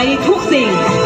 ในทุกสิ่ง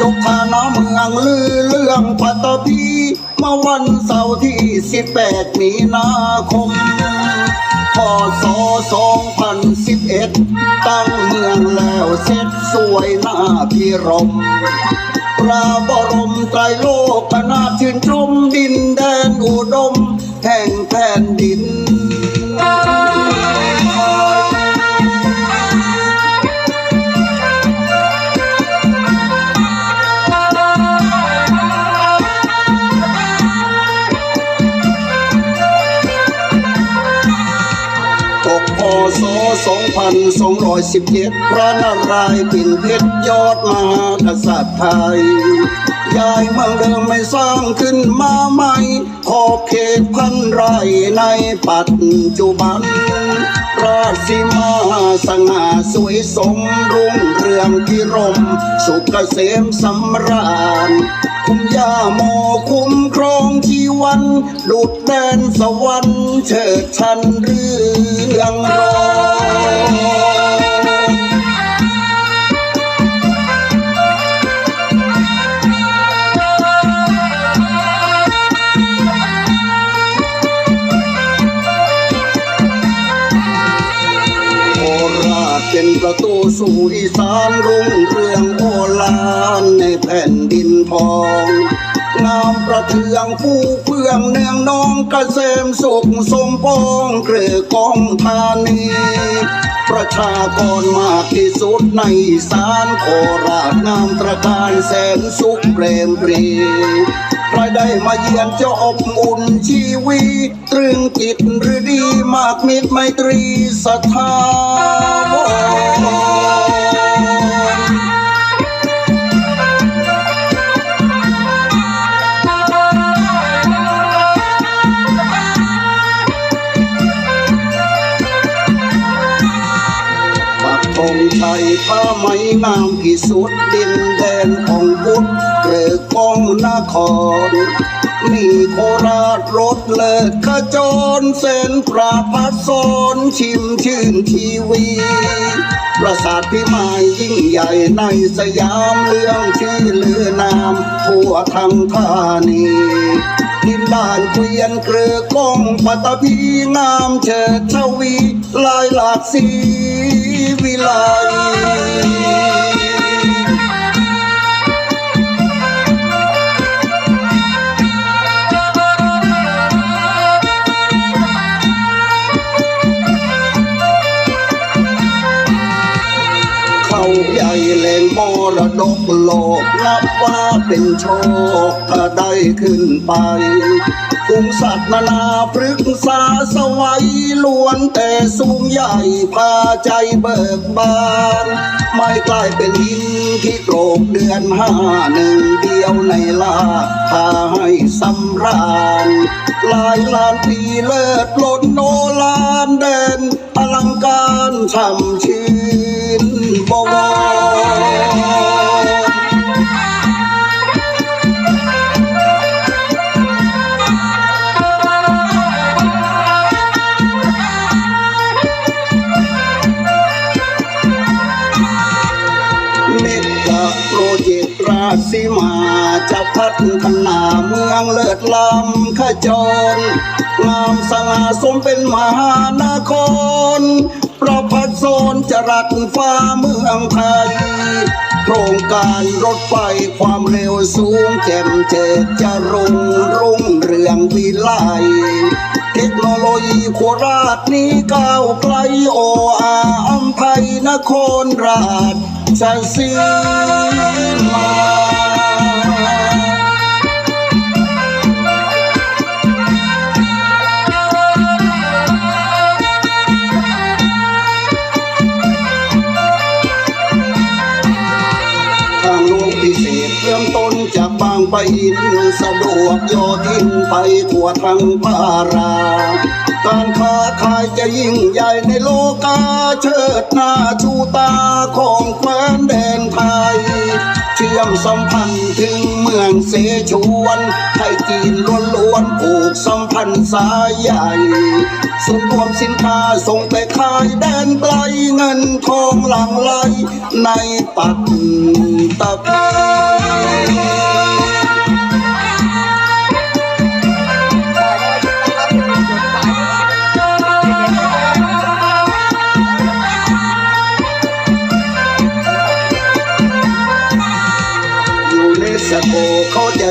ยกฐานะเมืองลือเรื่องปัตตภีเมื่อวันเสาร์ที่ 18 มีนาคมพศ2011 ตั้งเมืองแล้วเสร็จสวยหน้าพิรมพระบรมไตรโลกนาชื่นชมดินแดนอุดม แห่งแผ่นดิน พศ2217 พระนารายณ์ปิ่นเพชรยอดมหากษัตริย์ไทยย้ายเมืองเดิมไม่สร้างขึ้นมาใหม่ ขอบเขตพันไรในปัจจุบัน ราชสีมาสง่าสวยสมรุ่งเรืองพิรม สุขเกษมสำราญ ย่าโมคุ้มครองชีวันหลุดแดนสวรรค์เชิดชันเรื่องรอง องผู้เพื่องเนืองนองเกษมสุขสมปองเกลือกองธานีประชากรมากที่สุดในสานโคราชงามตระการแสนสุขเปรมปรีใครได้มาเยือนจะอบอุ่นชีวีตรึงจิตหรือดีมากมิตรไมตรีศรัทธา ผ้าไหมงามที่สุดดินแดนของพุทธเกลือกองนคร มีโคราชรถเลิศขจรเส้นปราพัดสอนชิมชื่นทีวีประสาทพิมายยิ่งใหญ่ในสยามเรื่องชื่อเลือนามทั่วทั้งธานีดินด้านเกวียนเกลือกองปัตตภีงามเฉิดชวีลายหลากสี วิ รดกโลกนับว่าเป็นโชคถ้าได้ขึ้นไปกุ้งสัตว์นานาพฤกษาสวัยล้วนแต่สูงใหญ่พาใจเบิกบาน ไม่กลายเป็นหินที่โกรกเดือนห้าหนึ่งเดียวในลาพาให้สำราญลายลานปีเลิศล้นโนลานแดนอลังการช่ำชื่น จะพัฒนาเมืองเลิศล้ำขจรงามสง่าสมเป็นมหานครประพัดโซนจรัสฟ้าเมืองไทยโครงการรถไฟความเร็วสูงแจ่มเจิดจะรุ่งรุ่งเรืองวิไลเทคโนโลยีโคราชนี้ก้าวไกลโออาอัมไทยนครราชสีมา จากบางปะอินสะดวกโยทินไปทั่วทั้งภารา การค้าขายจะยิ่งใหญ่ในโลกาเชิดหน้าชูตาของแคว้นแดนไทย เชื่อมสัมพันธ์ถึงเมืองเสฉวนไทยจีนล้วนๆผูกสัมพันธ์สายใหญ่ส่วนรวมสินค้าส่งไปขายแดนไกลเงินทองหลั่งไหลในปัตตภี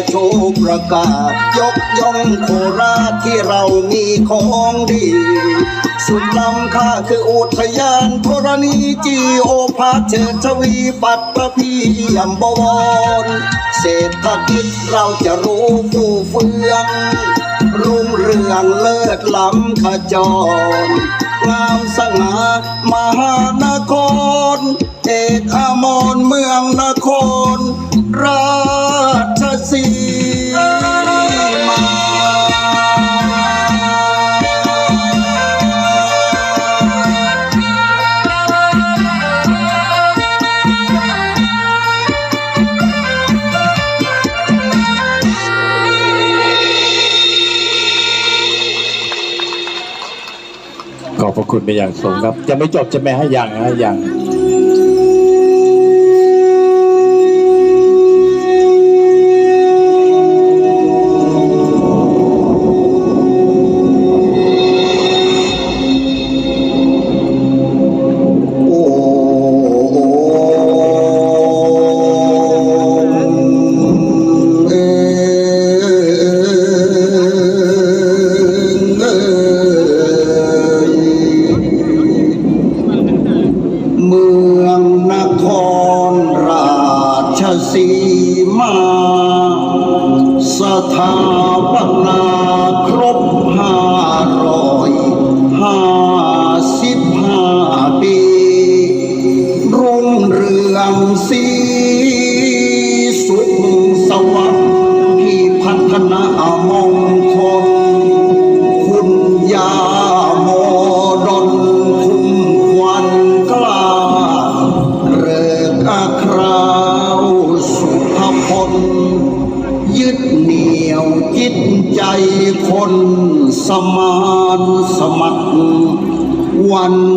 โชว์ประกาศ ยกย่องโคราชที่เรามีของดี สุดล้ำค่าคืออุทยานธรณีจีโอภาเชิญชวีปัตตพียมบวร เศรษฐกิจเราจะรู้ฟูเฟืองรุ่งเรืองเลิศล้ำขจร งามสง่ามหานคร ไปอย่างสูงครับ จะไม่จบจะไม่ให้ยังนะยัง one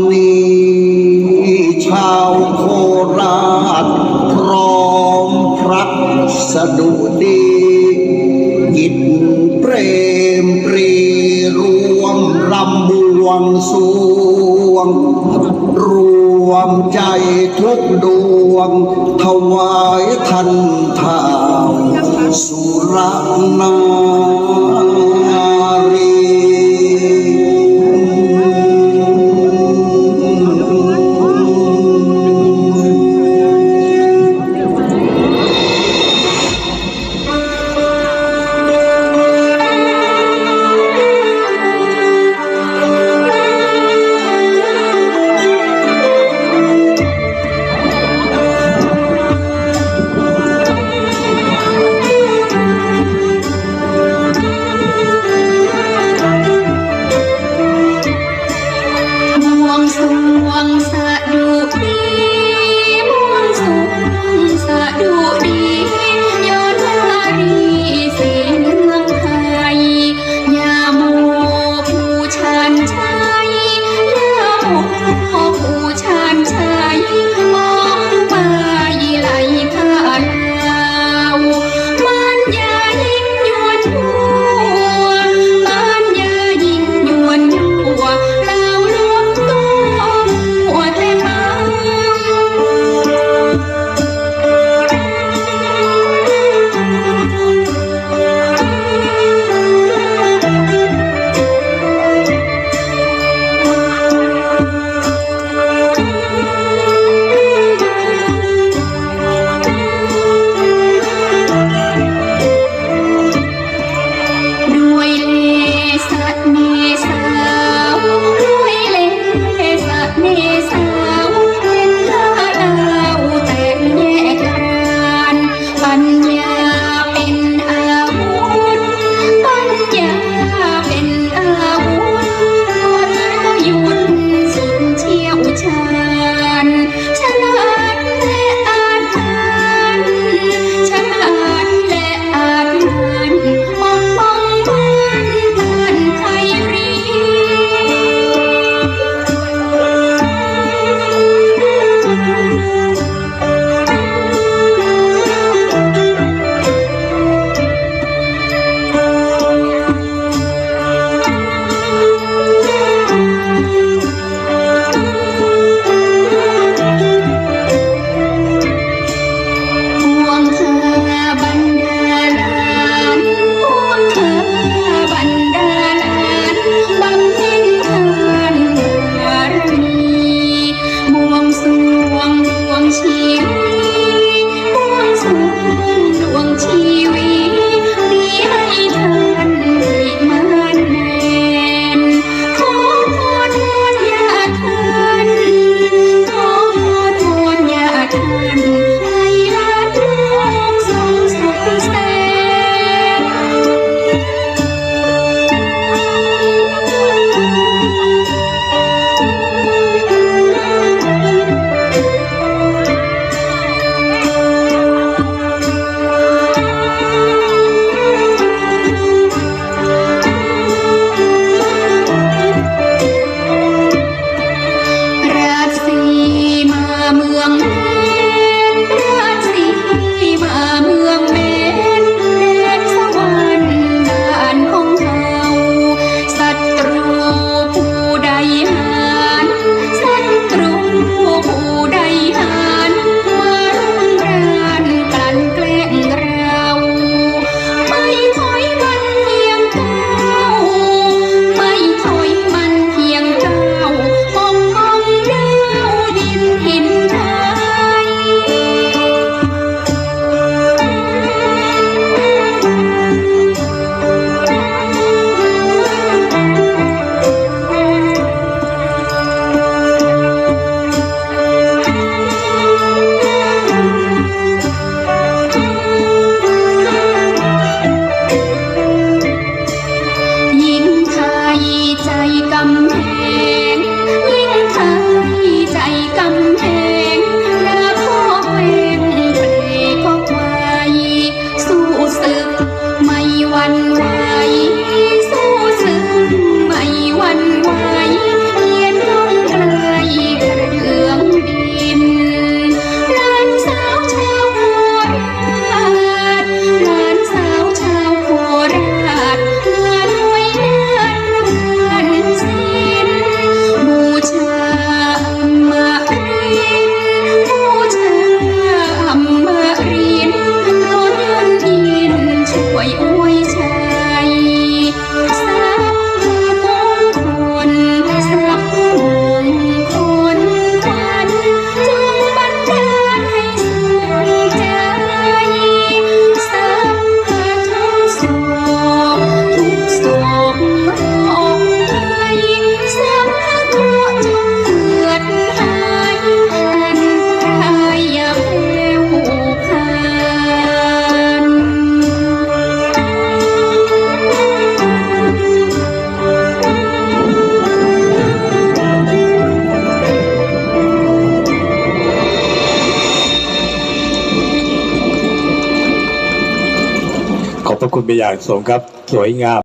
อย่างสมครับ สวยงาม